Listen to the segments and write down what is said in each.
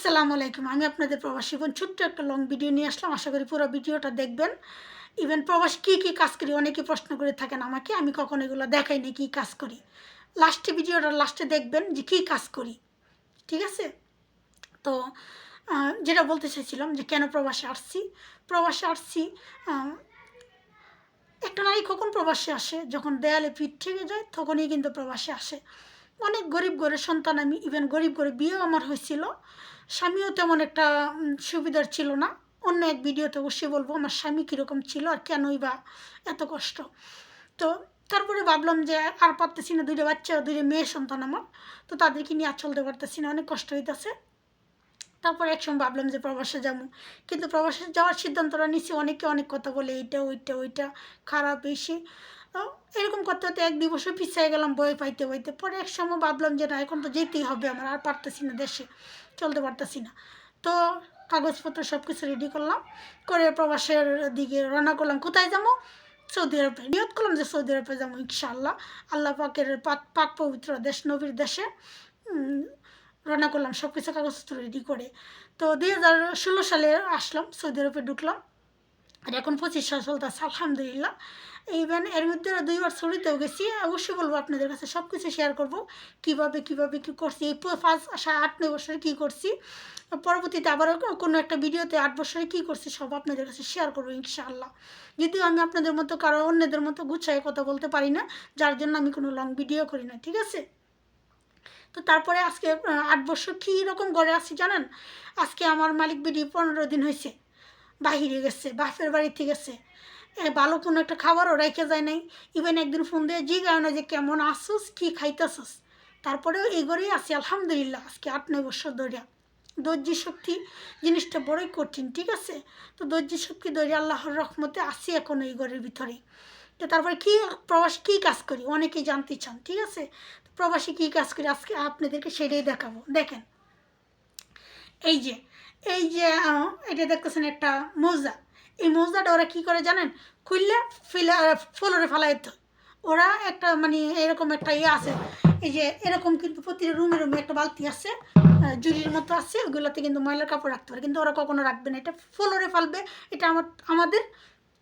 আসসালামু আলাইকুম। আমি আপনাদের প্রবাসী বোন, ছোট্ট একটা লং ভিডিও নিয়ে আসলাম। আশা করি পুরো ভিডিওটা দেখবেন। ইভেন প্রবাসী কী কী কাজ করি, অনেকে প্রশ্ন করে থাকেন আমাকে। আমি কখনো এগুলো দেখাই না কী কাজ করি। লাস্টে ভিডিওটা লাস্টে দেখবেন যে কী কাজ করি। ঠিক আছে? তো যেটা বলতে চাইছিলাম যে কেন প্রবাসে আসছি? প্রবাসে আসছি একটা নারী কখন প্রবাসে আসে? যখন দেয়ালে পিঠ থেকে যায়, তখনই কিন্তু প্রবাসে আসে। অনেক গরিব ঘরের সন্তান আমি ইভেন গরিব ঘরে বিয়েও আমার হয়েছিল। স্বামীও তেমন একটা সুবিধার ছিল না। অন্য এক ভিডিওতে অবশ্যই বলব, আমার স্বামী কীরকম ছিল আর কেনই বা এত কষ্ট। তো তারপরে ভাবলাম যে আর পারতেছি না, দুইটা বাচ্চা, দুইটা মেয়ে সন্তান আমার। তো তাদেরকে নিয়ে আর চলতে পারতেছি না, অনেক কষ্ট হইতেছে। তারপরে একসময় ভাবলাম যে প্রবাসে যাব। কিন্তু প্রবাসে যাওয়ার সিদ্ধান্তটা নিচ্ছি অনেকে অনেক কথা বলে, এইটা, ওইটা ওইটা, খারাপ এসে তো এরকম করতে হতে এক দুই বছর পিছিয়ে গেলাম বই পাইতে বইতে পরে এক সময় ভাবলাম যে না, এখন তো যেতেই হবে আমার, আর পারতেছি না দেশে, চলতে পারতেছি না। তো কাগজপত্র সব কিছু রেডি করলাম, করে প্রবাসের দিকে রান্না করলাম। কোথায় যাব? সৌদি আরবে। নিয়ত করলাম যে সৌদি আরবে যাব, ইনশাআল্লাহ। আল্লাহ পাকের পাক পাক পবিত্র দেশ, নবীর দেশে রান্না করলাম। সব কিছু কাগজপত্র রেডি করে। তো দুই হাজার ষোলো সালে আসলাম, সৌদি আরবে ঢুকলাম। আর এখন পঁচিশ সাল চলতেছে, আলহামদুলিল্লাহ। ইভেন এর মধ্যে দুইবার ছড়িতেও গেছি, অবশ্যই বলব আপনাদের কাছে সব কিছু শেয়ার করব, কীভাবে কীভাবে, কী করছি, এই পাঁচ আট, নয় বছরে কী করছি, পরবর্তীতে আবারও কোনো একটা ভিডিওতে আট বছরে কী করছি, সব আপনাদের কাছে শেয়ার করব ইনশাআল্লাহ। যদিও আমি আপনাদের মতো কারও অন্যদের মতো গুছায় কথা বলতে পারি না, যার জন্য আমি কোনো লং ভিডিও করি না, ঠিক আছে? তো তারপরে আজকে আট বছর কী রকম গড়ে আসছি জানেন? আজকে আমার মালিক বিডি পনেরো দিন হয়েছে। বাহিরে গেছে, বাপের বাড়িতে গেছে। ভালো কোনো একটা খাবারও রেখে যায় নাই। ইভেন একদিন ফোন দিয়ে জিগায় না যে কেমন আসছিস কী খাইতেছিস। তারপরেও এই ঘরেই আছি, আলহামদুলিল্লাহ, আজকে আট, নয় বছর ধরিয়া ধৈর্য শক্তি জিনিসটা বড়ই কঠিন, ঠিক আছে? তো ধৈর্য শক্তি ধরে আল্লাহর রহমতে আসি এখন এই ঘরের ভিতরে। তো তারপরে কী, প্রবাস কী কাজ করি? অনেকেই জানতে চান, ঠিক আছে? প্রবাসী কী কাজ করি? আজকে আপনাদেরকে সেটাই দেখাবো। দেখেন, এই যে এই যে এটা দেখতেছেন একটা মোজা। এই মোজাটা ওরা কী করে জানেন? খুললে ফিলে ফ্লোরে ফেলাই ওরা একটা মানে এরকম একটা ইয়ে আছে। এই যে, এরকম কিন্তু প্রতিটা রুমে রুমে একটা বালতি আছে জুড়ির মতো আছে, ওগুলোতে কিন্তু ময়লার কাপড় রাখতে পারে কিন্তু ওরা কখনো রাখবে না। এটা ফ্লোরে ফেলবে, এটা আমার, আমাদের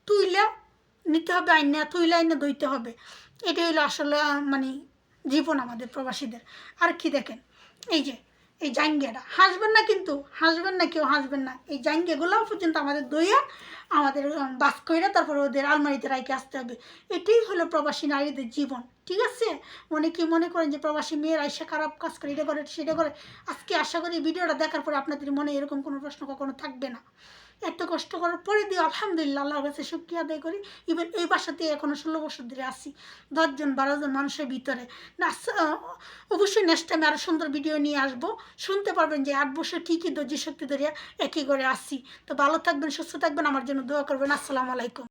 তুইলা নিতে হবে আইন আইনা তুইলা আইনা দইতে হবে। এটা হলো আসলে মানে জীবন আমাদের প্রবাসীদের। আর কি দেখেন? এই যে এই জাঙ্গিয়াটা হাসবেন না কিন্তু, হাসবেন না, কেউ হাসবেন না। এই জাঙ্গিয়াগুলো পর্যন্ত আমাদের দইয়া, আমাদের বাস কইরা তারপর ওদের আলমারিতে রাইকে আসতে হবে। এটাই হলো প্রবাসী নারীদের জীবন, ঠিক আছে? অনেকে মনে করেন যে প্রবাসী মেয়েরা এসে খারাপ কাজ করে, এটা করে, সেটা করে। আজকে আশা করি ভিডিওটা দেখার পরে আপনাদের মনে এরকম কোনো প্রশ্ন কখনো থাকবে না। এত কষ্ট করার পরে দিয়ে আলহামদুলিল্লাহ, আল্লাহর কাছে শুক্রিয়া আদায় করি। ইভেন এই বাসাতে এখনও ষোলো বছর ধরে আসি দশজন, বারোজন মানুষের ভিতরে। না অবশ্যই নেক্সট টাইমে আরও সুন্দর ভিডিও নিয়ে আসব। শুনতে পারবেন যে আট বছর ঠিকই ধৈর্য শক্তি ধরে একই করে আসি তো ভালো থাকবেন, সুস্থ থাকবেন, আমার জন্য দোয়া করবেন। আসসালামু আলাইকুম।